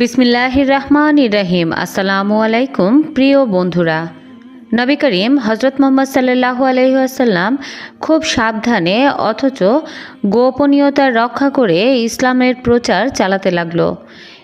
বিসমিল্লাহির রহমান রহিম। আসসালামু আলাইকুম প্রিয় বন্ধুরা। নবী করিম হজরত মোহাম্মদ সাল্লাহ আলহিহাসাল্লাম খুব সাবধানে অথচ গোপনীয়তা রক্ষা করে ইসলামের প্রচার চালাতে লাগল।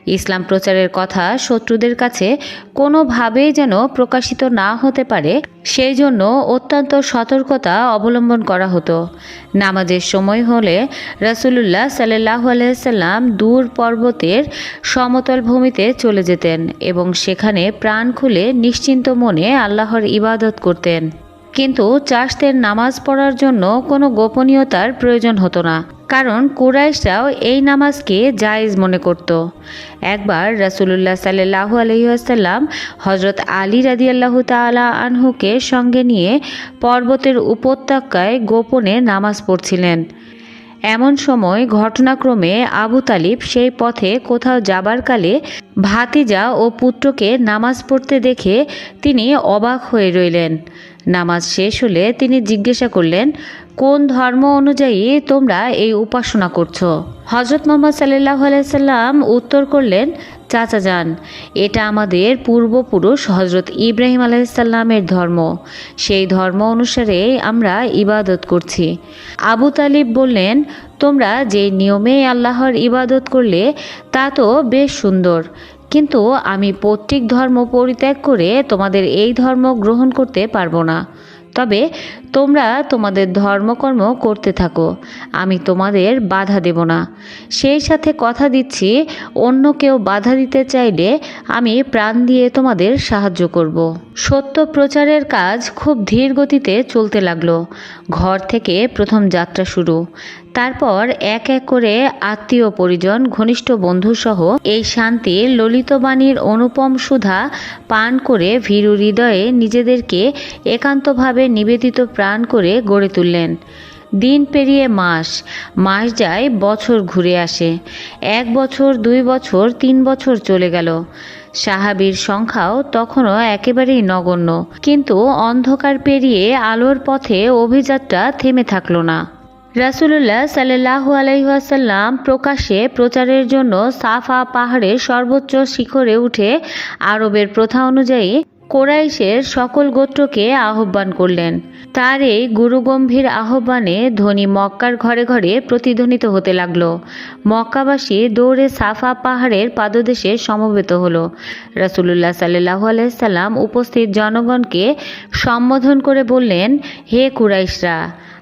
ইসলাম প্রচারের কথা শত্রুদের কাছে কোনোভাবেই যেন প্রকাশিত না হতে পারে, সেই জন্য অত্যন্ত সতর্কতা অবলম্বন করা হতো। নামাজের সময় হলে রাসুলুল্লাহ সাল্লাহ আলাইসাল্লাম দূর পর্বতের সমতল ভূমিতে চলে যেতেন এবং সেখানে প্রাণ খুলে নিশ্চিন্ত মনে আল্লাহর ইবাদত করতেন। কিন্তু চাষদের নামাজ পড়ার জন্য কোনো গোপনীয়তার প্রয়োজন হতো না, কারণ কুরাইশরাও এই নামাজকে জায়েজ মনে করত। একবার রাসুলুল্লাহ সাল্লাহু আলহিহাসাল্লাম হজরত আলী রাদিয়াল্লাহু তালা আনহুকে সঙ্গে নিয়ে পর্বতের উপত্যকায় গোপনে নামাজ পড়ছিলেন। এমন সময় ঘটনাক্রমে আবু তালিব সেই পথে কোথাও যাবার কালে ভাতিজা ও পুত্রকে নামাজ পড়তে দেখে তিনি অবাক হয়ে রইলেন। নামাজ শেষ হলে তিনি জিজ্ঞাসা করলেন, কোন ধর্ম অনুযায়ী তোমরা এই উপাসনা করছ? হজরত মোহাম্মদ সাল্লাহ আলাইসাল্লাম উত্তর করলেন, চাচা যান, এটা আমাদের পূর্বপুরুষ হজরত ইব্রাহিম আলাইসাল্লামের ধর্ম। সেই ধর্ম অনুসারে আমরা ইবাদত করছি। আবু তালিব বললেন, তোমরা যে নিয়মে আল্লাহর ইবাদত করলে তা তো বেশ সুন্দর কিন্তু আমি পৈতৃক ধর্ম পরিত্যাগ করে তোমাদের এই ধর্ম গ্রহণ করতে পারব না। তবে তোমরা তোমাদের ধর্মকর্ম করতে থাকো। আমি তোমাদের বাধা দেব না। সেই সাথে কথা দিচ্ছি, অন্য কেউ বাধা দিতে চাইলে আমি প্রাণ দিয়ে তোমাদের সাহায্য করব। সত্য প্রচারের কাজ খুব ধীর গতিতে চলতে লাগল। ঘর থেকে প্রথম যাত্রা শুরু। তারপর এক এক করে আত্মীয় পরিজন, ঘনিষ্ঠ বন্ধুসহ এই শান্তির ললিতবাণীর অনুপম সুধা পান করে ভীরু হৃদয়ে নিজেদেরকে একান্তভাবে নিবেদিত প্রাণ করে গড়ে তুললেন। দিন পেরিয়ে মাস মাস যায়, বছর ঘুরে আসে। এক বছর, দুই বছর, তিন বছর চলে গেল। সাহাবির সংখ্যাও তখনও একেবারেই নগণ্য। কিন্তু অন্ধকার পেরিয়ে আলোর পথে অভিযাত্রা থেমে থাকল না। রাসুলুল্লাহ সাল্লাহ আলাইসাল্লাম প্রকাশ্যে প্রচারের জন্য সাফা পাহাড়ের সর্বোচ্চ শিখরে উঠে আরবের প্রথা অনুযায়ী কোরাইশের সকল গোত্রকে আহ্বান করলেন। তার এই গুরুগম্ভীর আহ্বানে ধনী মক্কার ঘরে ঘরে প্রতিধ্বনিত হতে লাগল। মক্কাবাসী দৌড়ে সাফা পাহাড়ের পাদদেশে সমবেত হল। রাসুলুল্লাহ সাল্লাহ আলাইসাল্লাম উপস্থিত জনগণকে সম্বোধন করে বললেন, হে কুরাইশরা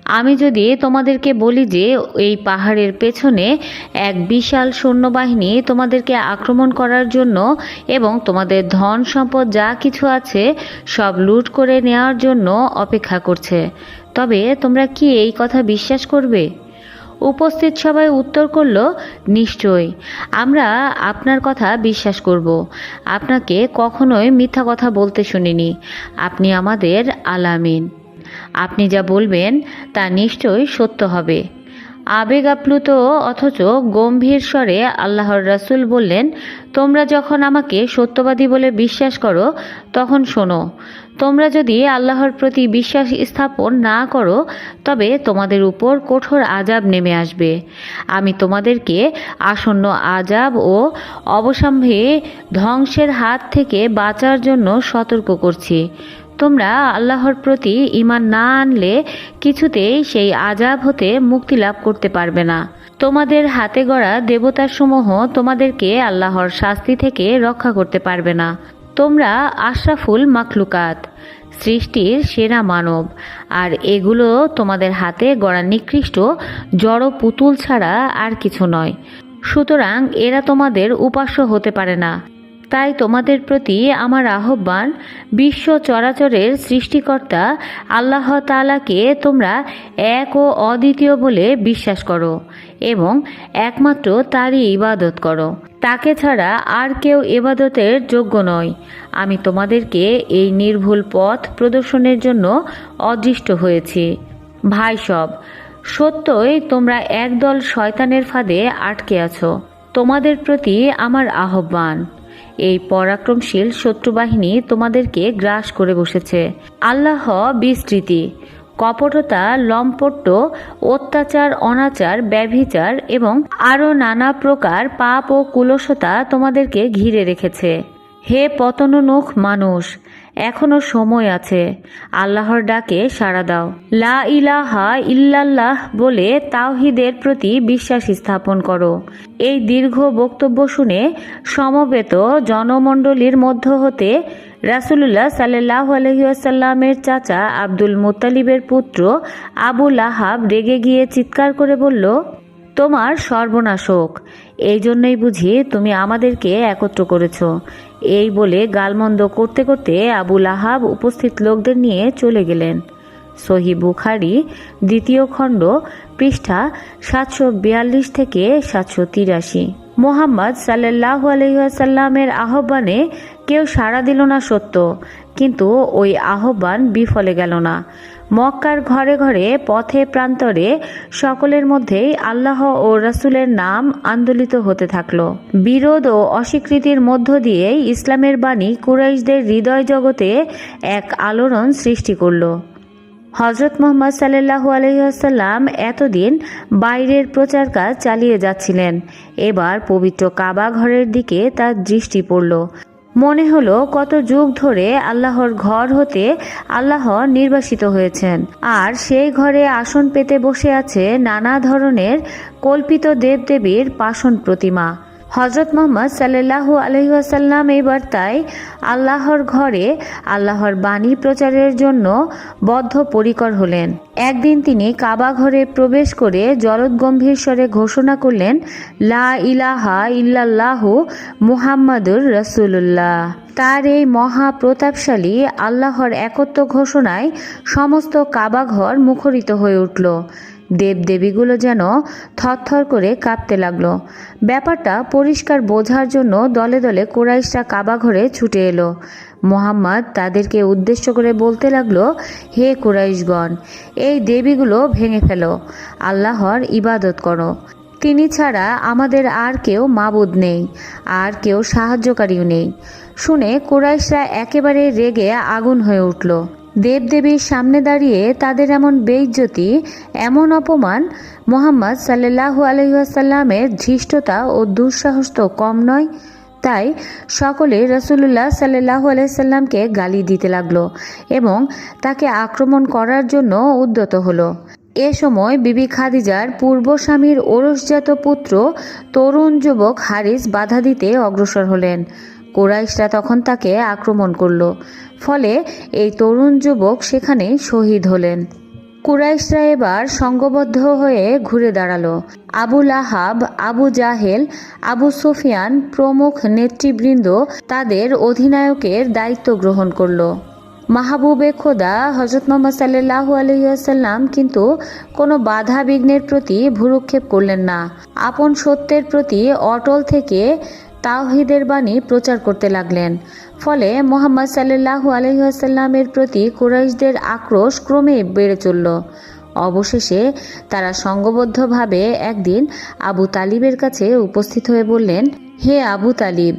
আমি যদি তোমাদেরকে বলি যে এই পাহাড়ের পেছনে এক বিশাল সৈন্যবাহিনী তোমাদেরকে আক্রমণ করার জন্য এবং তোমাদের ধন সম্পদ যা কিছু আছে সব লুট করে নেওয়ার জন্য অপেক্ষা করছে। তবে তোমরা কি এই কথা বিশ্বাস করবে? উপস্থিত সবাই উত্তর করল, নিশ্চয়। আমরা আপনার কথা বিশ্বাস করব। আপনাকে কখনোই মিথ্যা কথা বলতে শুনিনি। আপনি আমাদের আলামিন। আপনি যা বলবেন তা নিশ্চয়ই সত্য হবে। আবেগ আপ্লুত অথচ গম্ভীর স্বরে আল্লাহর রাসুল বললেন, তোমরা যখন আমাকে সত্যবাদী বলে বিশ্বাস করো, তখন শোনো। তোমরা যদি আল্লাহর প্রতি বিশ্বাস স্থাপন না করো, তবে তোমাদের উপর কঠোর আজাব নেমে আসবে। আমি তোমাদেরকে আসন্ন আজাব ও অবসাম্ভে ধ্বংসের হাত থেকে বাঁচার জন্য সতর্ক করছি। তোমরা আল্লাহর প্রতি ইমান না আনলে কিছুতেই সেই আজাব হতে মুক্তি লাভ করতে পারবে না। তোমাদের হাতে গড়া দেবতাসমূহ তোমাদেরকে আল্লাহর শাস্তি থেকে রক্ষা করতে পারবে না। তোমরা আশরাফুল মাখলুকাত, সৃষ্টির সেরা মানব, আর এগুলো তোমাদের হাতে গড়া নিকৃষ্ট, জড় পুতুল ছাড়া আর কিছু নয়। সুতরাং এরা তোমাদের উপাস্য হতে পারে না। তাই তোমাদের প্রতি আমার আহ্বান, বিশ্ব চরাচরের সৃষ্টিকর্তা আল্লাহ তালাকে তোমরা এক ও অদ্বিতীয় বলে বিশ্বাস করো এবং একমাত্র তারই ইবাদত করো। তাকে ছাড়া আর কেউ ইবাদতের যোগ্য নয়। আমি তোমাদেরকে এই নির্ভুল পথ প্রদর্শনের জন্য অদৃষ্ট হয়েছি। ভাই সব, সত্যই তোমরা একদল শয়তানের ফাঁদে আটকে আছো। তোমাদের প্রতি আমার আহ্বান। এই পরাক্রমশীল শত্রুবাহিনী তোমাদেরকে গ্রাস করে বসেছে। আল্লাহ বিস্তৃতি। কপটতা লম্পট্য অত্যাচার, অনাচার, ব্যভিচার এবং আরও নানা প্রকার পাপ ও কুলসতা তোমাদেরকে ঘিরে রেখেছে। হে পতননুখ মানুষ এখনও সময় আছে। আল্লাহর ডাকে সাড়া দাও। লা ইলাহা ইল্লাল্লাহ বলে তাওহিদের প্রতি বিশ্বাস স্থাপন করো। এই দীর্ঘ বক্তব্য শুনে সমবেত জনমণ্ডলীর মধ্য হতে রাসুলুল্লাহ সাল্লাহ আলহিউসাল্লামের চাচা আব্দুল মুত্তালিবের পুত্র আবু লাহাব রেগে গিয়ে চিৎকার করে বলল, তোমার সর্বনাশক। এই জন্যই বুঝি তুমি আমাদেরকে একত্র করেছ। এই বলে গালমন্দ করতে করতে আবুল আহাব উপস্থিত লোকদের নিয়ে চলে গেলেন। সহি বুখারি দ্বিতীয় খণ্ড, পৃষ্ঠা সাতশো বিয়াল্লিশ থেকে সাতশো তিরাশি। মোহাম্মদ সাল্লাহ আলহিহাসাল্লামের আহ্বানে কেউ সাড়া দিল না সত্য, কিন্তু ওই আহ্বান বিফলে গেল না। মক্কার ঘরে ঘরে, পথে প্রান্তরে সকলের মধ্যেই আল্লাহ ও রাসূলের নাম আন্দোলিত হতে থাকল। বিরোধ ও অস্বীকৃতির মধ্য দিয়েই ইসলামের বাণী কুরাইশদের হৃদয় জগতে এক আলোড়ন সৃষ্টি করল। হজরত মোহাম্মদ সাল্লাহু আলহিহাসাল্লাম এতদিন বাইরের প্রচার কাজ চালিয়ে যাচ্ছিলেন। এবার পবিত্র কাবা ঘরের দিকে তার দৃষ্টি পড়ল। মনে হলো কত যুগ ধরে আল্লাহর ঘর হতে আল্লাহ নির্বাসিত হয়েছেন। আর সেই ঘরে আসন পেতে বসে আছে নানা ধরনের কল্পিত দেবদেবীর পাষণ প্রতিমা। হজরত মোহাম্মদ সাল্লাহু আলহিহাসাল্লাম এইবার তাই আল্লাহর ঘরে আল্লাহর বাণী প্রচারের জন্য বদ্ধপরিকর হলেন। একদিন তিনি কাবা ঘরে প্রবেশ করে জলদগম্ভীর স্বরে ঘোষণা করলেন, লা ইলাহা ইল্লাল্লাহু মুহাম্মাদুর রসুল্লাহ তার এই মহা প্রতাপশালী আল্লাহর একত্ব ঘোষণায় সমস্ত কাবাঘর মুখরিত হয়ে উঠল। দেবদেবীগুলো যেন থরথর করে কাঁপতে লাগল। ব্যাপারটা পরিষ্কার বোঝার জন্য দলে দলে কোরাইশরা কাবা ঘরে ছুটে এলো। মোহাম্মদ তাদেরকে উদ্দেশ্য করে বলতে লাগল, হে কোরাইশগণ, এই দেবীগুলো ভেঙে ফেলো। আল্লাহর ইবাদত করো। তিনি ছাড়া আমাদের আর কেউ মাবুদ নেই, আর কেউ সাহায্যকারীও নেই। শুনে কোরাইশরা একেবারে রেগে আগুন হয়ে উঠল। দেবদেবীর সামনে দাঁড়িয়ে তাদের এমন বেইজ্জতি, এমন অপমান, মোহাম্মদ সাল্লাহু আলহিহাসাল্লামের ধৃষ্টতা ও দুঃসাহস তো কম নয়, তাই সকলে রসুল্লাহ সাল্লাহু আলাইসাল্লামকে গালি দিতে লাগল এবং তাকে আক্রমণ করার জন্য উদ্যত হলো। এ সময় বিবি খাদিজার পূর্ব স্বামীর ওরসজাত পুত্র তরুণ যুবক হারিস বাধা দিতে অগ্রসর হলেন। কোরাইশরা তখন তাকে আক্রমণ করল। ফলে এই তরুণ যুবক সেখানে শহীদ হলেন। কুরাইশরা এবার সঙ্গবদ্ধ হয়ে ঘুরে দাঁড়াল। আবু লাহাব, আবু জাহেল, আবু সুফিয়ান প্রমুখ নেতৃবৃন্দ তাদের অধিনায়কের দায়িত্ব গ্রহণ করল। মাহবুবে খোদা হজরত মোহাম্মদ সাল্লাহু আলহিহাসাল্লাম কিন্তু কোনো বাধা বিঘ্নের প্রতি ভুরুক্ষেপ করলেন না। আপন সত্যের প্রতি অটল থেকে তাওহিদের বাণী প্রচার করতে লাগলেন। ফলে মোহাম্মদ সাল্লাহু আলহিহাসাল্লামের প্রতি কুরাইশদের আক্রোশ ক্রমে বেড়ে চলল। অবশেষে তারা সঙ্গবদ্ধভাবে একদিন আবু তালিবের কাছে উপস্থিত হয়ে বললেন, হে আবু তালিব,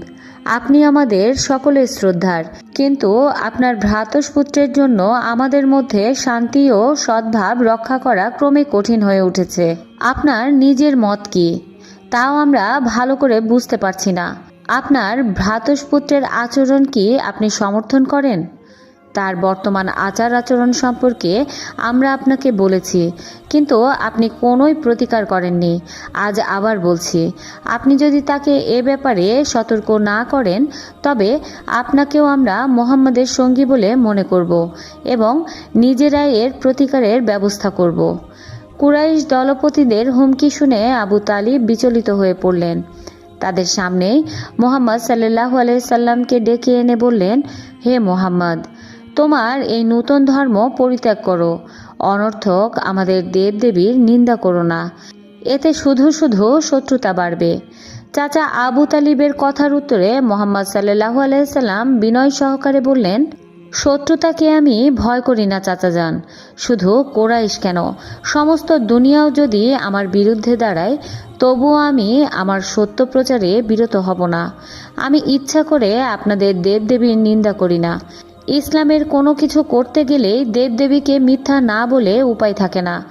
আপনি আমাদের সকলের শ্রদ্ধার, কিন্তু আপনার ভ্রাতস্পুত্রের জন্য আমাদের মধ্যে শান্তি ও সদ্ভাব রক্ষা করা ক্রমে কঠিন হয়ে উঠেছে। আপনার নিজের মত কি? তাও আমরা ভালো করে বুঝতে পারছি না। আপনার ভ্রাতস্পুত্রের আচরণ কি আপনি সমর্থন করেন? তার বর্তমান আচার আচরণ সম্পর্কে আমরা আপনাকে বলেছি, কিন্তু আপনি কোনোই প্রতিকার করেননি। আজ আবার বলছি, আপনি যদি তাকে এ ব্যাপারে সতর্ক না করেন, তবে আপনাকেও আমরা মোহাম্মদের সঙ্গী বলে মনে করব এবং নিজেরাই এর প্রতিকারের ব্যবস্থা করব। কুরাইশ দলপতিদের হুমকি শুনে আবু তালিব বিচলিত হয়ে পড়লেন। তাদের সামনেই মোহাম্মদ সাল্লাহ আলাইসাল্লামকে ডেকে এনে বললেন, হে মোহাম্মদ, তোমার এই নূতন ধর্ম পরিত্যাগ করো। অনর্থক আমাদের দেবদেবীর নিন্দা করো না। এতে শুধু শুধু শত্রুতা বাড়বে। চাচা আবু তালিবের কথার উত্তরে মোহাম্মদ সাল্লাহু আলাইসাল্লাম বিনয় সহকারে বললেন শত্রুতাকে আমি ভয় করি না, চাচা যান। শুধু কোরাইশ কেন? সমস্ত দুনিয়াও যদি আমার বিরুদ্ধে দাঁড়ায়, তবুও আমি আমার সত্য প্রচারে বিরত হব না। আমি ইচ্ছা করে আপনাদের দেবদেবীর নিন্দা করি না। ইসলামের কোনো কিছু করতে গেলেই দেবদেবীকে মিথ্যা না বলে উপায় থাকে না।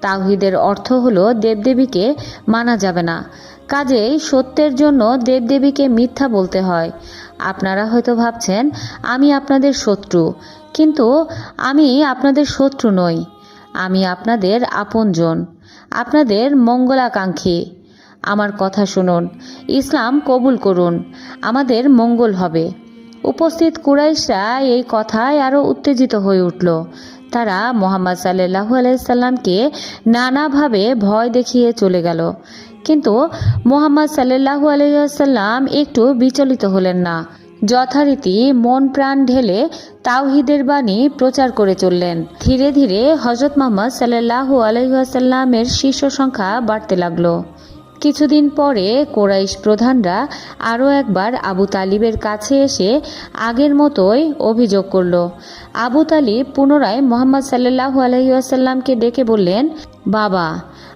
তাওহিদের অর্থ হলো দেবদেবীকে মানা যাবে না। কাজেই সত্যের জন্য দেবদেবীকে মিথ্যা বলতে হয়। আপনারা হয়তো ভাবছেন, আমি আপনাদের শত্রু। কিন্তু আমি আপনাদের শত্রু নই। আমি আপনাদের আপনজন। আপনাদের মঙ্গলাকাঙ্ক্ষী। আমার কথা শুনুন। ইসলাম কবুল করুন। আমাদের মঙ্গল হবে। উপস্থিত কুরাইশরা এই কথায় আরও উত্তেজিত হয়ে উঠল। তারা মোহাম্মদ সাল্লাহু আলাইসাল্লামকে নানাভাবে ভয় দেখিয়ে চলে গেল। কিন্তু মোহাম্মদ সাল্লাহু আলাইসাল্লাম একটু বিচলিত হলেন না। যথারীতি মন প্রাণ ঢেলে তাওহিদের বাণী প্রচার করে চললেন। ধীরে ধীরে হজরত মোহাম্মদ সাল্লাহু আলহাসাল্লামের শীর্ষ সংখ্যা বাড়তে লাগল। কিছুদিন পরে কোরাইশ প্রধানরা আরও একবার আবু তালিবের কাছে এসে আগের মতোই অভিযোগ করল। আবু তালিব পুনরায় মোহাম্মদ সাল্লাহ আলহিউসাল্লামকে ডেকে বললেন, বাবা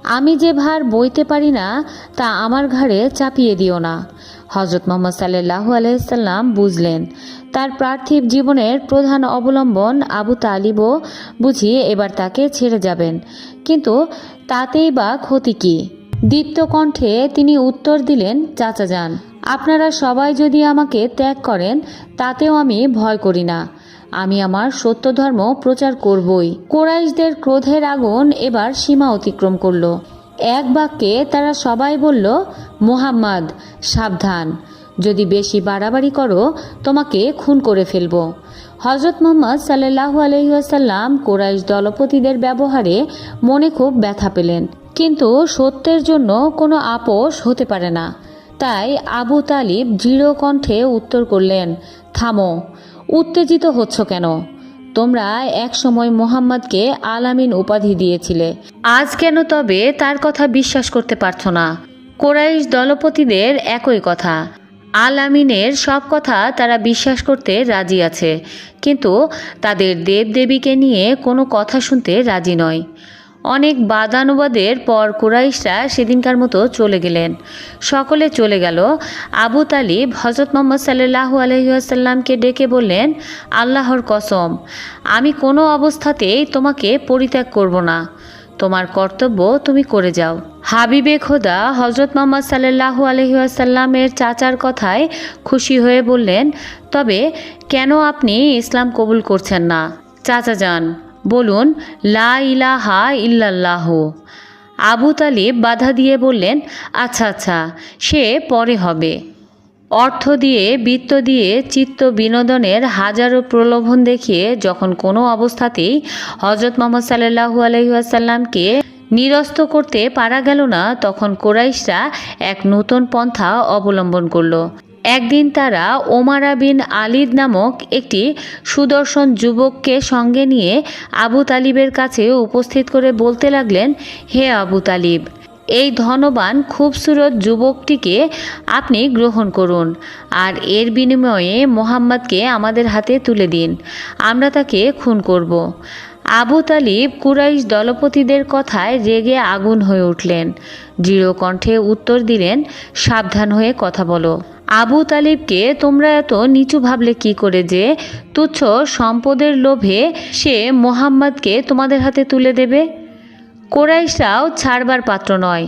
আমি যে ভার বইতে পারি না, তা আমার ঘাড়ে চাপিয়ে দিও না। হজরত মোহাম্মদ সাল্লাহ আলহিসাল্লাম বুঝলেন। তার পার্থিব জীবনের প্রধান অবলম্বন আবু তালিবও বুঝিয়ে এবার তাকে ছেড়ে যাবেন। কিন্তু তাতেই বা ক্ষতি কী? দীপ্ত কণ্ঠে তিনি উত্তর দিলেন, চাচা যান। আপনারা সবাই যদি আমাকে ত্যাগ করেন, তাতেও আমি ভয় করি না। আমি আমার সত্য ধর্ম প্রচার করবই। কোরাইশদের ক্রোধের আগুন এবার সীমা অতিক্রম করল। এক বাক্যে তারা সবাই বলল, মোহাম্মদ, সাবধান। যদি বেশি বাড়াবাড়ি করো, তোমাকে খুন করে ফেলব। হজরত মোহাম্মদ সাল্লাহু আলহিহাসাল্লাম কোরাইশ দলপতিদের ব্যবহারে মনে খুব ব্যথা পেলেন। কিন্তু সত্যের জন্য কোনো আপোষ হতে পারে না। তাই আবু তালিব দৃঢ় কণ্ঠে উত্তর করলেন, থামো উত্তেজিত হচ্ছ কেন? তোমরা এক সময় মোহাম্মদকে আলামিন উপাধি দিয়েছিলে। আজ কেন তবে তার কথা বিশ্বাস করতে পারছ না। কোরাইশ দলপতিদের একই কথা। আল আমিনের সব কথা তারা বিশ্বাস করতে রাজি আছে, কিন্তু তাদের দেবদেবীকে নিয়ে কোনো কথা শুনতে রাজি নয়। অনেক বাদানুবাদের পর কুরাইশরা সেদিনকার মতো চলে গেলেন। সকলে চলে গেল। আবু তালিব হজরত মোহাম্মদ সাল্লাহু আলহিহাসাল্লামকে ডেকে বললেন, আল্লাহর কসম, আমি কোনো অবস্থাতেই তোমাকে পরিত্যাগ করব না। তোমার কর্তব্য তুমি করে যাও। হাবিবে খোদা হজরত মোহাম্মদ সাল্লাহু আলহিহাসাল্লামের চাচার কথায় খুশি হয়ে বললেন, তবে কেন আপনি ইসলাম কবুল করছেন না? চাচা যান। বলুন, লা ইলাহা ইল্লাল্লাহ। আবু তালিব বাধা দিয়ে বললেন আচ্ছা আচ্ছা সে পরে হবে। অর্থ দিয়ে, বৃত্ত দিয়ে, চিত্ত বিনোদনের হাজারো প্রলোভন দেখিয়ে যখন কোনো অবস্থাতেই হজরত মোহাম্মদ সাল্লাহু আলহিহাসাল্লামকে নিরস্ত করতে পারা গেল না, তখন কোরাইশরা এক নূতন পন্থা অবলম্বন করল। একদিন তারা ওমারা বিন আলিদ নামক একটি সুদর্শন যুবককে সঙ্গে নিয়ে আবু তালিবের কাছে উপস্থিত করে বলতে লাগলেন, হে আবু তালিব, এই ধনবান, খুবসুরত যুবকটিকে আপনি গ্রহণ করুন আর এর বিনিময়ে মোহাম্মদকে আমাদের হাতে তুলে দিন। আমরা তাকে খুন করব। আবু তালিব কুরাইশ দলপতিদের কথায় রেগে আগুন হয়ে উঠলেন। দৃঢ় কণ্ঠে উত্তর দিলেন, সাবধান হয়ে কথা বলো। আবু তালিবকে তোমরা এত নিচু ভাবলে কি করে যে তুচ্ছ সম্পদের লোভে সে মোহাম্মদকে তোমাদের হাতে তুলে দেবে? কোরাইশরাও ছাড়বার পাত্র নয়।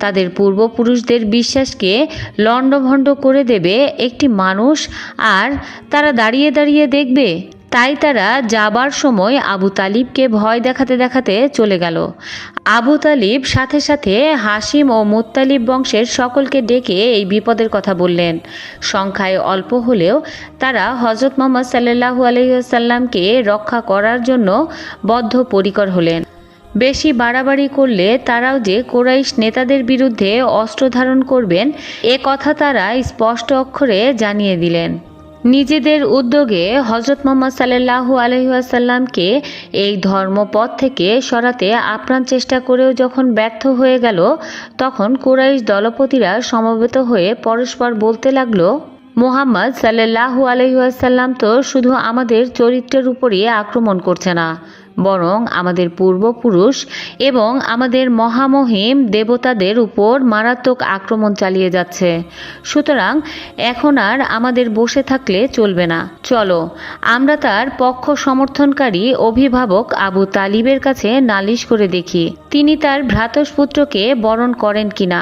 তাদের পূর্বপুরুষদের বিশ্বাসকে লণ্ডভণ্ড করে দেবে একটি মানুষ, আর তারা দাঁড়িয়ে দাঁড়িয়ে দেখবে তাই তারা যাবার সময় আবু তালিবকে ভয় দেখাতে দেখাতে চলে গেল। আবু তালিব সাথে সাথে হাসিম ও মুত্তালিব বংশের সকলকে ডেকে এই বিপদের কথা বললেন। সংখ্যায় অল্প হলেও তারা হজরত মোহাম্মদ সাল্লাহু আলহিসাল্লামকে রক্ষা করার জন্য বদ্ধপরিকর হলেন। বেশি বাড়াবাড়ি করলে তারাও যে কোরাইশ নেতাদের বিরুদ্ধে অস্ত্র ধারণ করবেন, এ কথা তারা স্পষ্ট অক্ষরে জানিয়ে দিলেন। নিজেদের উদ্যোগে হজরত মোহাম্মদ সাল্লাহু আলহিহাসাল্লামকে এই ধর্মপথ থেকে সরাতে আপ্রাণ চেষ্টা করেও যখন ব্যর্থ হয়ে গেল, তখন কুরাইশ দলপতিরা সমবেত হয়ে পরস্পর বলতে লাগল, মোহাম্মদ সাল্লাহু আলহিহাসাল্লাম তো শুধু আমাদের চরিত্রের উপরই আক্রমণ করছে না বরং আমাদের পূর্বপুরুষ এবং আমাদের মহামহিম দেবতাদের উপর মারাত্মক আক্রমণ চালিয়ে যাচ্ছে। সুতরাং এখন আর আমাদের বসে থাকলে চলবে না। চলো, আমরা তার পক্ষ সমর্থনকারী অভিভাবক আবু তালিবের কাছে নালিশ করে দেখি, তিনি তার ভ্রাতস্পুত্রকে বরণ করেন কিনা।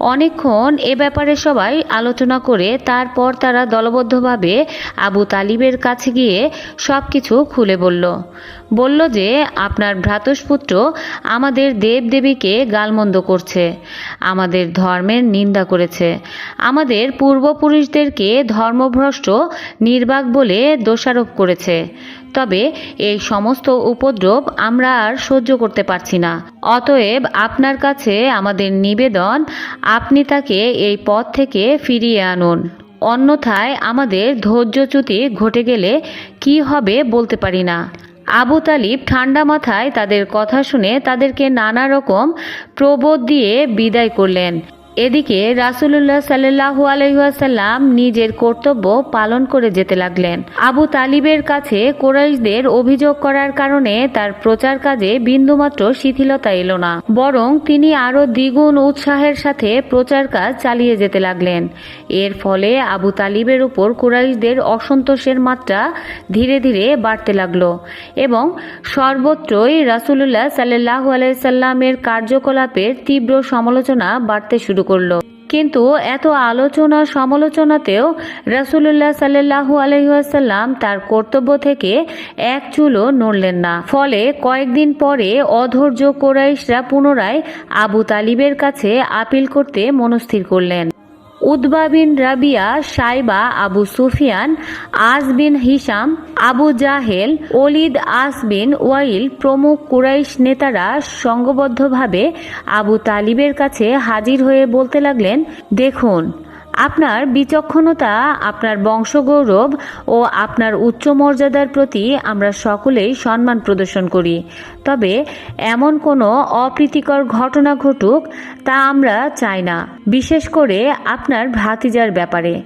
অনেকক্ষণ এ ব্যাপারে সবাই আলোচনা করে তারপর তারা দলবদ্ধভাবে আবু তালিবের কাছে গিয়ে সব কিছু খুলে বলল বলল যে, আপনার ভ্রাতস্পুত্র আমাদের দেবদেবীকে গালমন্দ করছে, আমাদের ধর্মের নিন্দা করেছে, আমাদের পূর্বপুরুষদেরকে ধর্মভ্রষ্ট, নির্বাক বলে দোষারোপ করেছে। তবে এই সমস্ত উপদ্রব আমরা আর সহ্য করতে পারছি না। অতএব আপনার কাছে আমাদের নিবেদন, আপনি তাকে এই পথ থেকে ফিরিয়ে আনুন। অন্যথায় আমাদের ধৈর্যচ্যুতি ঘটে গেলে কি হবে বলতে পারি না। আবু তালিব ঠান্ডা মাথায় তাদের কথা শুনে তাদেরকে নানা রকম প্রবোধ দিয়ে বিদায় করলেন। এদিকে রাসুলুল্লাহ সাল্লাহু আলহাসাল্লাম নিজের কর্তব্য পালন করে যেতে লাগলেন। আবু তালিবের কাছে কোরাইশদের অভিযোগ করার কারণে তার প্রচার কাজে বিন্দুমাত্র শিথিলতা এলো না। বরং তিনি আরও দ্বিগুণ উৎসাহের সাথে প্রচার কাজ চালিয়ে যেতে লাগলেন। এর ফলে আবু তালিবের উপর কুরাইশদের অসন্তোষের মাত্রা ধীরে ধীরে বাড়তে লাগল এবং সর্বত্রই রাসুলুল্লাহ সাল্লাহু আলাইসাল্লামের কার্যকলাপের তীব্র সমালোচনা বাড়তে শুরু করল। কিন্তু এত আলোচনা সমালোচনাতেও রাসুলুল্লাহ সাল্লু আলহিহাসাল্লাম তার কর্তব্য থেকে এক চুলও নড়লেন না। ফলে কয়েকদিন পরে অধৈর্য কোরাইশরা পুনরায় আবু তালিবের কাছে আপিল করতে মনস্থির করলেন। উদ্বা বিন রাবিয়া, সাইবা, আবু সুফিয়ান আস বিন হিসাম আবু জাহেল অলিদ আস বিন ওয়াইল প্রমুখ কুরাইশ নেতারা সংঘবদ্ধভাবে আবু তালিবের কাছে হাজির হয়ে বলতে লাগলেন, দেখুন আপনার বিচক্ষণতা, আপনার বংশগৌরব ও আপনার উচ্চ মর্যাদার প্রতি আমরা সকলেই সম্মান প্রদর্শন করি। তবে এমন কোনো অপ্রীতিকর ঘটনা ঘটুক তা আমরা চাই না, বিশেষ করে আপনার ভাতিজার ব্যাপারে।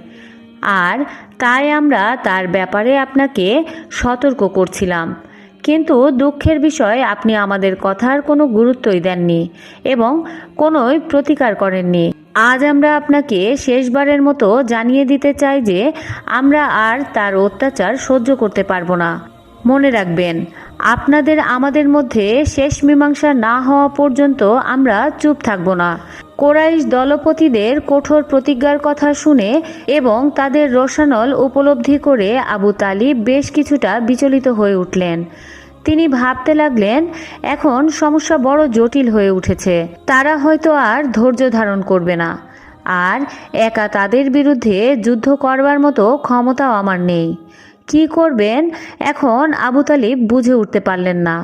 আর তাই আমরা তার ব্যাপারে আপনাকে সতর্ক করছিলাম। কিন্তু দুঃখের বিষয়, আপনি আমাদের কথার কোনো গুরুত্বই দেননি এবং কোনোই প্রতিকার করেননি। আজ আমরা আপনাকে শেষবারের মতো জানিয়ে দিতে চাই যে আমরা আর তার অত্যাচার সহ্য করতে পারব না। মনে রাখবেন, আপনাদের আমাদের মধ্যে শেষ মীমাংসা না হওয়া পর্যন্ত আমরা চুপ থাকব না। কোরাইশ দলপতিদের কঠোর প্রতিজ্ঞার কথা শুনে এবং তাদের রসানল উপলব্ধি করে আবু তালিব বেশ কিছুটা বিচলিত হয়ে উঠলেন। তিনি ভাবতে লাগলেন, এখন সমস্যা বড় জটিল হয়ে উঠেছে। তারা হয়তো আর ধৈর্য ধারণ করবে না। আর একা তাদের বিরুদ্ধে যুদ্ধ করবার মতো ক্ষমতাও আমার নেই। কি করবেন? এখন আবু তালিব বুঝে উঠতে পারলেন না।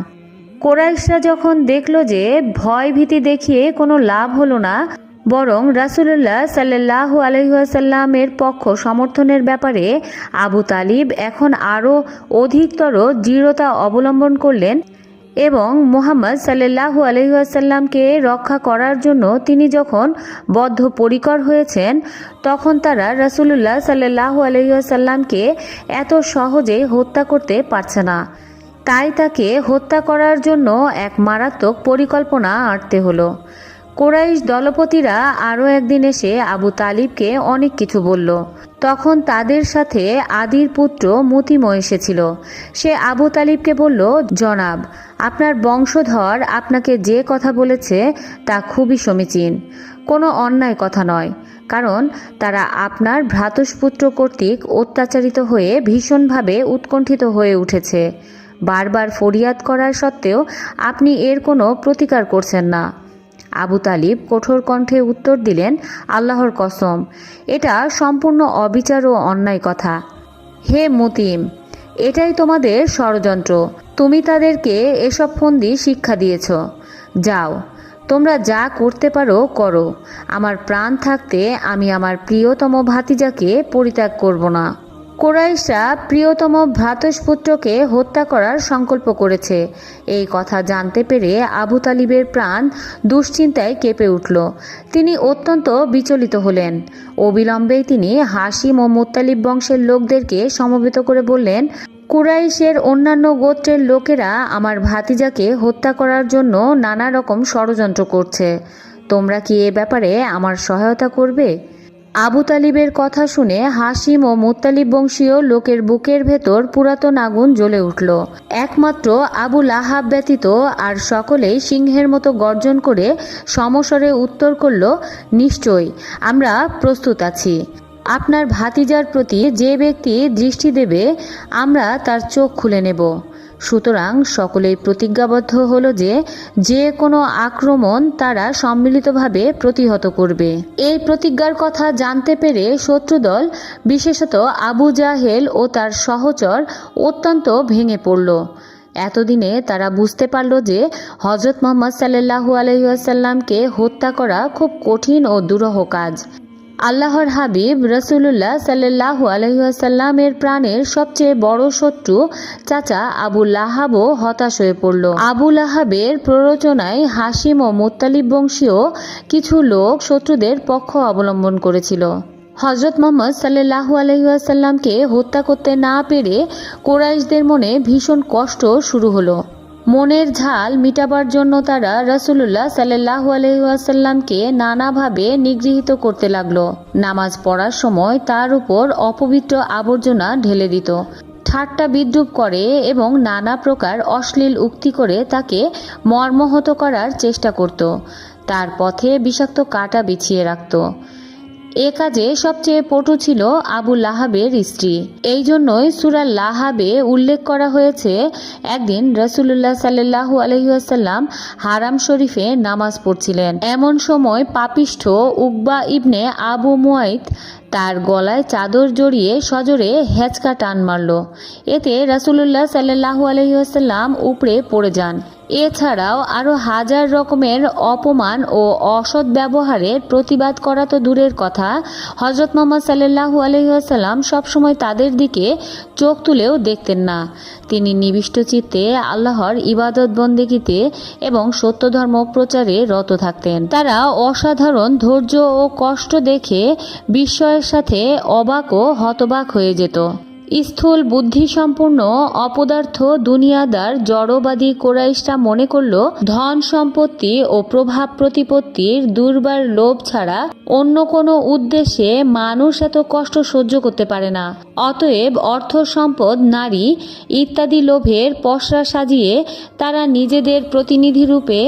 কোরাইশরা যখন দেখল যে ভয় ভীতি দেখিয়ে কোনো লাভ হলো না বরং রাসুলুল্লাহ সাল্লাহ আলহিহাসাল্লামের পক্ষ সমর্থনের ব্যাপারে আবু তালিব এখন আরও অধিকতর দৃঢ়তা অবলম্বন করলেন এবং মোহাম্মদ সাল্লাহু আলহিহাসাল্লামকে রক্ষা করার জন্য তিনি যখন বদ্ধপরিকর হয়েছেন, তখন তারা রাসুলুল্লাহ সাল্লাহু আলহিহাসাল্লামকে এত সহজে হত্যা করতে পারছে না। তাই তাকে হত্যা করার জন্য এক মারাত্মক পরিকল্পনা আঁটতে হলো। কোরাইশ দলপতিরা আরও একদিন এসে আবু তালিবকে অনেক কিছু বলল। তখন তাদের সাথে আদির পুত্র মতিম এসেছিল। সে আবু তালিবকে বলল, জনাব, আপনার বংশধর আপনাকে যে কথা বলেছে তা খুবই সমীচীন। কোনো অন্যায় কথা নয়, কারণ তারা আপনার ভ্রাতস্পুত্র কর্তৃক অত্যাচারিত হয়ে ভীষণভাবে উৎকণ্ঠিত হয়ে উঠেছে। বারবার ফরিয়াদ করার সত্ত্বেও আপনি এর কোনো প্রতিকার করছেন না। আবু তালিব কঠোর কণ্ঠে উত্তর দিলেন, আল্লাহর কসম, এটা সম্পূর্ণ অবিচার ও অন্যায় কথা। হে মতিম, এটাই তোমাদের ষড়যন্ত্র। তুমি তাদেরকে এসব ফন্দি শিক্ষা দিয়েছ। যাও, তোমরা যা করতে পারো, করো। আমার প্রাণ থাকতে আমি আমার প্রিয়তম ভাতিজাকে পরিত্যাগ করব না। কোরাইশরা প্রিয়তম ভ্রাতস্পুত্রকে হত্যা করার সংকল্প করেছে। এই কথা জানতে পেরে আবু তালিবের প্রাণ দুশ্চিন্তায় কেঁপে উঠল। তিনি অত্যন্ত বিচলিত হলেন। অবিলম্বেই তিনি হাসিম ও মুত্তালিব বংশের লোকদেরকে সমবেত করে বললেন, কুরাইশের অন্যান্য গোত্রের লোকেরা আমার ভাতিজাকে হত্যা করার জন্য নানা রকম ষড়যন্ত্র করছে। তোমরা কি এ ব্যাপারে আমার সহায়তা করবে? আবু তালিবের কথা শুনে হাসিম ও মুত্তালিব বংশীয় লোকের বুকের ভেতর পুরাতন আগুন জ্বলে উঠল। একমাত্র আবু লাহাব ব্যতীত আর সকলেই সিংহের মতো গর্জন করে সমস্বরে উত্তর করল, নিশ্চয়ই, আমরা প্রস্তুত আছি। আপনার ভাতিজার প্রতি যে ব্যক্তি দৃষ্টি দেবে, আমরা তার চোখ খুলে নেব। সুতরাং সকলেই প্রতিজ্ঞাবদ্ধ হল যে যে কোনো আক্রমণ তারা সম্মিলিতভাবে প্রতিহত করবে। এই প্রতিজ্ঞার কথা জানতে পেরে শত্রুদল, বিশেষত আবু জাহেল ও তার সহচর, অত্যন্ত ভেঙে পড়ল। এতদিনে তারা বুঝতে পারল যে হজরত মোহাম্মদ সাল্লাহু আলহিহাসাল্লামকে হত্যা করা খুব কঠিন ও দুরহ কাজ। আল্লাহর হাবিব রসুল্লাহ সাল্লাহু আলহিহাসাল্লামের প্রাণের সবচেয়ে বড় শত্রু চাচা আবু লাহাবও হতাশ হয়ে পড়ল। আবু লাহাবের প্ররোচনায় হাসিম ও মুত্তালিব বংশীয় কিছু লোক শত্রুদের পক্ষ অবলম্বন করেছিল। হজরত মোহাম্মদ সাল্লাহু আলহিহাসাল্লামকে হত্যা করতে না পেরে কোরাইশদের মনে ভীষণ কষ্ট শুরু হলো। মনের ঝাল মিটাবার জন্য তারা রসুল্লাহ সাল্লাহু আলহিহাসাল্লামকে নানাভাবে নিগৃহীত করতে লাগল। নামাজ পড়ার সময় তার উপর অপবিত্র আবর্জনা ঢেলে দিত। ঠাট্টা বিদ্রুপ করে এবং নানা প্রকার অশ্লীল উক্তি করে তাকে মর্মহত করার চেষ্টা করত। তার পথে বিষাক্ত কাটা বিছিয়ে রাখত। এ কাজে সবচেয়ে পটু ছিল আবু লাহাবের স্ত্রী। এই জন্যই সুরা লাহাবে উল্লেখ করা হয়েছে, একদিন রসুল্লাহ সাল্লাহ আলহিহাসাল্লাম হারাম শরীফে নামাজ পড়ছিলেন। এমন সময় পাপিষ্ঠ উকবা ইবনে আবু মুয়াইত তার গলায় চাদর জড়িয়ে সজোরে হেঁচকা টান মারল। এতে রাসুলুল্লাহ সাল্লাহু আলহিহাসাল্লাম উপড়ে পড়ে যান। এছাড়াও আরও হাজার রকমের অপমান ও অসৎ ব্যবহারের প্রতিবাদ করা তো দূরের কথা। হজরত মোহাম্মদ সাল্লাহু আলহিহাসাল্লাম সবসময় তাদের দিকে চোখ তুলেও দেখতেন না। তিনি নিবিষ্ট চিত্তে আল্লাহর ইবাদত বন্দেগিতে এবং সত্য ধর্ম প্রচারে রত থাকতেন। তারা অসাধারণ ধৈর্য ও কষ্ট দেখে বিস্ময়ের সাথে অবাক ও হতবাক হয়ে যেত। স্থূল বুদ্ধিসম্পন্ন অপদার্থ দুনিয়াদার জড়বাদী কোরাইশরা মনে করল, ধন সম্পত্তি ও প্রভাব প্রতিপত্তির দুর্বার লোভ ছাড়া অন্য কোনো উদ্দেশ্যে মানুষ এত কষ্ট সহ্য করতে পারে না। অতএব অর্থ সম্পদ, নারী ইত্যাদি লোভের পসরা সাজিয়ে তারা নিজেদের প্রতিনিধি রূপে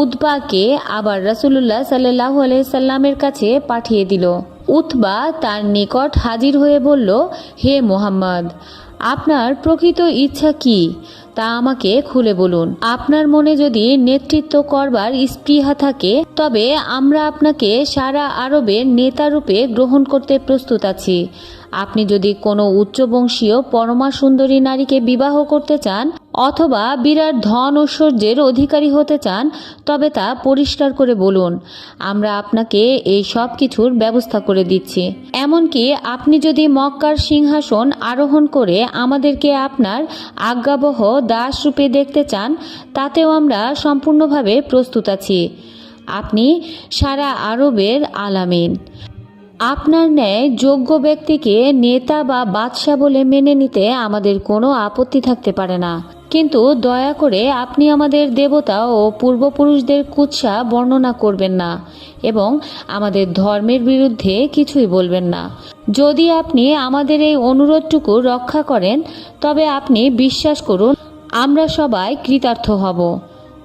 উদ্বাকে আবার রাসুলুল্লাহ সাল্লাহু আলাইসাল্লামের কাছে পাঠিয়ে দিল। উতবা তার নিকট হাজির হয়ে বলল, হে মোহাম্মদ, আপনার প্রকৃত ইচ্ছা কি? তা আমাকে খুলে বলুন। আপনার মনে যদি নেতৃত্ব করবার স্পৃহা থাকে, তবে আমরা আপনাকে সারা আরবের নেতারূপে গ্রহণ করতে প্রস্তুত আছি। আপনি যদি কোনো উচ্চবংশীয় পরমা সুন্দরী নারীকে বিবাহ করতে চান অথবা বিরাট ধন ঐশ্বর্যের অধিকারী হতে চান, তবে তা পরিষ্কার করে বলুন। আমরা আপনাকে এই সব কিছুর ব্যবস্থা করে দিচ্ছি। এমনকি আপনি যদি মক্কার সিংহাসন আরোহণ করে আমাদেরকে আপনার আজ্ঞাবহ দাস রূপে দেখতে চান, তাতেও আমরা সম্পূর্ণভাবে প্রস্তুত আছি। আপনি সারা আরবের আলামিন। আপনার ন্যায় যোগ্য ব্যক্তিকে নেতা বা বাদশাহ বলে মেনে নিতে আমাদের কোনো আপত্তি থাকতে পারে না। কিন্তু দয়া করে আপনি আমাদের দেবতা ও পূর্বপুরুষদের কুৎসা বর্ণনা করবেন না এবং আমাদের ধর্মের বিরুদ্ধে কিছুই বলবেন না। যদি আপনি আমাদের এই অনুরোধটুকু রক্ষা করেন, তবে আপনি বিশ্বাস করুন, আমরা সবাই কৃতার্থ হব।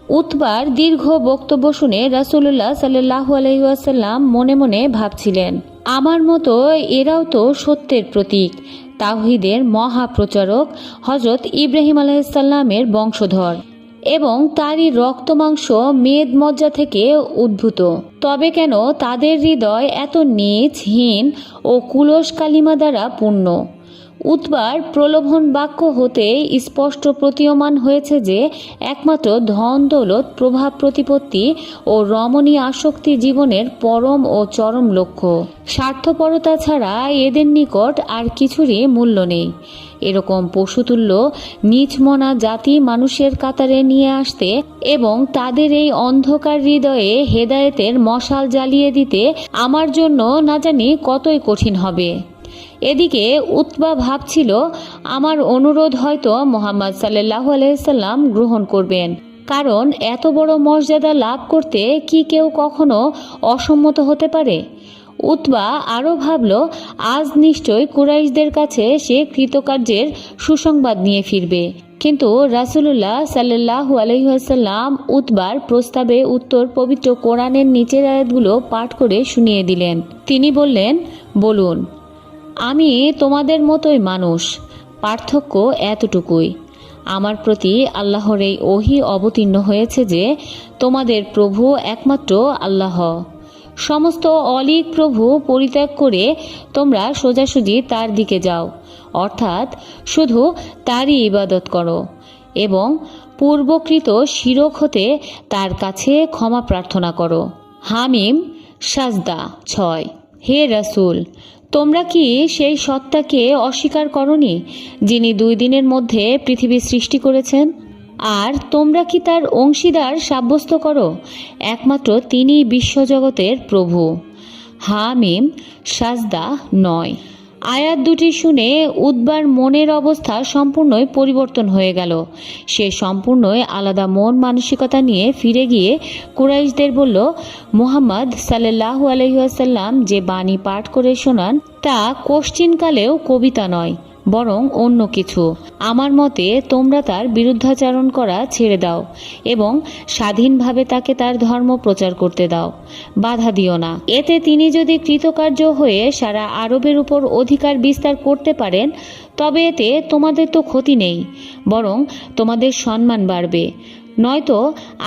উতবার দীর্ঘ বক্তব্য শুনে রাসুল্লাহ সাল্লাহ আলহিউসাল্লাম মনে মনে ভাবছিলেন আমার মতো এরাও তো সত্যের প্রতীক তাহিদের মহাপ্রচারক হজরত ইব্রাহিম আলাইসাল্লামের বংশধর এবং তারই রক্তমাংস মেদ মজ্জা থেকে উদ্ভূত। তবে কেন তাদের হৃদয় এত নিচ হীন ও কুলস কালিমা দ্বারা পূর্ণ? উৎবার প্রলোভন বাক্য হতে স্পষ্ট প্রতীয়মান হয়েছে যে, একমাত্র ধন দৌলত প্রভাব প্রতিপত্তি ও রমণী আসক্তি জীবনের পরম ও চরম লক্ষ্য। স্বার্থপরতা ছাড়া এদের নিকট আর কিছুরই মূল্য নেই। এরকম পশুতুল্য, নিচমনা জাতি মানুষের কাতারে নিয়ে আসতে এবং তাদের এই অন্ধকার হৃদয়ে হেদায়েতের মশাল জ্বালিয়ে দিতে আমার জন্য না জানি কতই কঠিন হবে। এদিকে উতবা ভাবছিল, আমার অনুরোধ হয়তো মোহাম্মদ সাল্লাহ আলাইসাল্লাম গ্রহণ করবেন। কারণ এত বড় মর্যাদা লাভ করতে কি কেউ কখনো অসম্মত হতে পারে? উতবা আরও ভাবল, আজ নিশ্চয় কুরাইশদের কাছে সে কৃতকার্যের সুসংবাদ নিয়ে ফিরবে। কিন্তু রাসুলুল্লাহ সাল্লাহু আলহিহাসাল্লাম উতবার প্রস্তাবে উত্তর পবিত্র কোরআনের নিচের আয়াতগুলো পাঠ করে শুনিয়ে দিলেন। তিনি বললেন, বলুন। আমি তোমাদের মতোই মানুষ, পার্থক্য এতটুকুই। আমার প্রতি আল্লাহর এই ওহি অবতীর্ণ হয়েছে যে, তোমাদের প্রভু একমাত্র আল্লাহ। সমস্ত অলিক প্রভু পরিত্যাগ করে তোমরা সোজাসুজি তার দিকে যাও, অর্থাৎ শুধু তারই ইবাদত করো এবং পূর্বকৃত শিরক হতে তার কাছে ক্ষমা প্রার্থনা করো। হামিম সাজদা ছয়। হে রাসূল তোমরা কি সেই সত্তাকে অস্বীকার করনি, যিনি দুই দিনের মধ্যে পৃথিবী সৃষ্টি করেছেন? আর তোমরা কি তার অংশীদার সাব্যস্ত করো, একমাত্র তিনি বিশ্বজগতের প্রভু? হামিম সাজদা নয়। আয়াত দুটি শুনে উদ্বার মনের অবস্থা সম্পূর্ণই পরিবর্তন হয়ে গেল। সে সম্পূর্ণই আলাদা মন মানসিকতা নিয়ে ফিরে গিয়ে কুরাইশদের বলল, মোহাম্মদ সাল্লাহ আলহিহাসাল্লাম যে বাণী পাঠ করে শোনান, তা কোশ্চিনকালেও কবিতা নয়। বরং অন্য কিছু। আমার মতে, তোমরা তার বিরুদ্ধাচারণ করা ছেড়ে দাও এবং স্বাধীনভাবে তাকে তার ধর্ম প্রচার করতে দাও। বাধা দিও না। এতে তিনি যদি কৃতকার্য হয়ে সারা আরবের উপর অধিকার বিস্তার করতে পারেন, তবে এতে তোমাদের তো ক্ষতি নেই, বরং তোমাদের সম্মান বাড়বে। নয়তো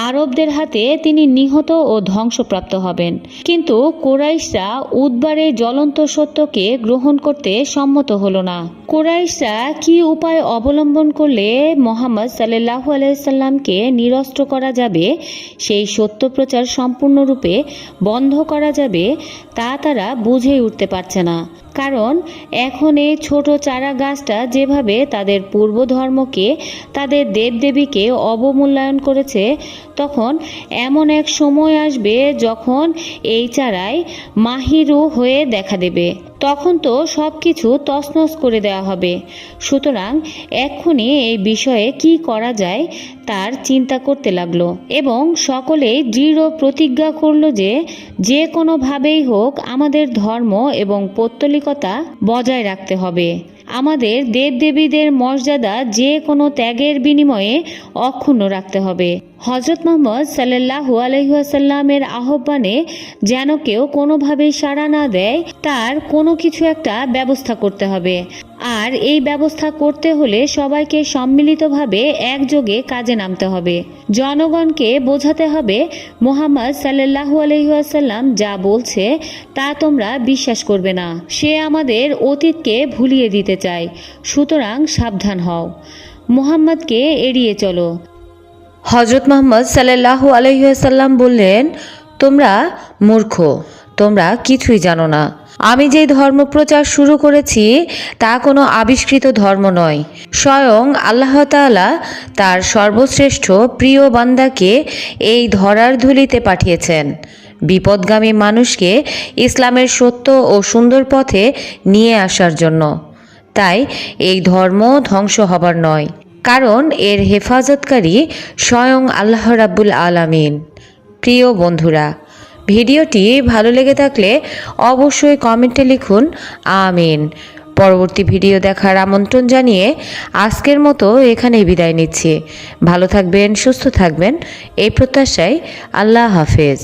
আরবদের হাতে তিনি নিহত ও ধ্বংসপ্রাপ্ত হবেন। কিন্তু কোরাইশরা উদ্বারে জ্বলন্ত সত্যকে গ্রহণ করতে সম্মত হলো না। কোরাইশরা কি উপায় অবলম্বন করলে মোহাম্মদ সাল্লাহু আলাইসাল্লামকে নিরস্ত্র করা যাবে, সেই সত্য প্রচার সম্পূর্ণরূপে বন্ধ করা যাবে, তা তারা বুঝেই উঠতে পারছে না। কারণ এখন এই ছোট চারা গাছটা যেভাবে তাদের পূর্ব ধর্মকে, তাদের দেবদেবীকে অবমূল্যায়ন করেছে, তখন এমন এক সময় আসবে যখন এই চারায় মাহিরু হয়ে দেখা দেবে। তখন তো সব কিছু তছনছ করে দেওয়া হবে। সুতরাং এক্ষুনি এই বিষয়ে কি করা যায় তার চিন্তা করতে লাগল এবং সকলেই দৃঢ় প্রতিজ্ঞা করল যে যে কোনোভাবেই হোক আমাদের ধর্ম এবং পৌত্তলিকতা বজায় রাখতে হবে। আমাদের দেবদেবীদের মর্যাদা যে কোনো ত্যাগের বিনিময়ে অক্ষুণ্ণ রাখতে হবে। হজরত মোহাম্মদ সাল্লাহ আলহিহাসাল্লামের আহ্বানে যেন কেউ কোনোভাবেই সাড়া না দেয়, তার কোনো কিছু একটা ব্যবস্থা করতে হবে। আর এই ব্যবস্থা করতে হলে সবাইকে সম্মিলিতভাবে একযোগে কাজে নামতে হবে। জনগণকে বোঝাতে হবে মোহাম্মদ সাল্লাহু আলহিহাসাল্লাম যা বলছে তা তোমরা বিশ্বাস করবে না। সে আমাদের অতীতকে ভুলিয়ে দিতে চায়। সুতরাং সাবধান হও। মোহাম্মদকে এড়িয়ে চলো। হজরত মোহাম্মদ সাল্লাহু আলহিহাসাল্লাম বললেন, তোমরা মূর্খ, তোমরা কিছুই জানো না। আমি যেই ধর্ম প্রচার শুরু করেছি, তা কোনো আবিষ্কৃত ধর্ম নয়। স্বয়ং আল্লাহ তাআলা তার সর্বশ্রেষ্ঠ প্রিয় বান্দাকে এই ধরার ধুলিতে পাঠিয়েছেন। বিপদগামী মানুষকে ইসলামের সত্য ও সুন্দর পথে নিয়ে আসার জন্য। তাই এই ধর্ম ধ্বংস হবার নয়। কারণ এর হেফাজতকারী স্বয়ং আল্লাহ রাব্বুল আলামিন। প্রিয় বন্ধুরা ভিডিওটি ভালো লেগে থাকলে অবশ্যই কমেন্টে লিখুন। আমিন। পরবর্তী ভিডিও দেখার আমন্ত্রণ জানিয়ে আজকের মতো এখানে বিদায় নিচ্ছি। ভালো থাকবেন, সুস্থ থাকবেন। এই প্রত্যাশায় আল্লাহ হাফেজ।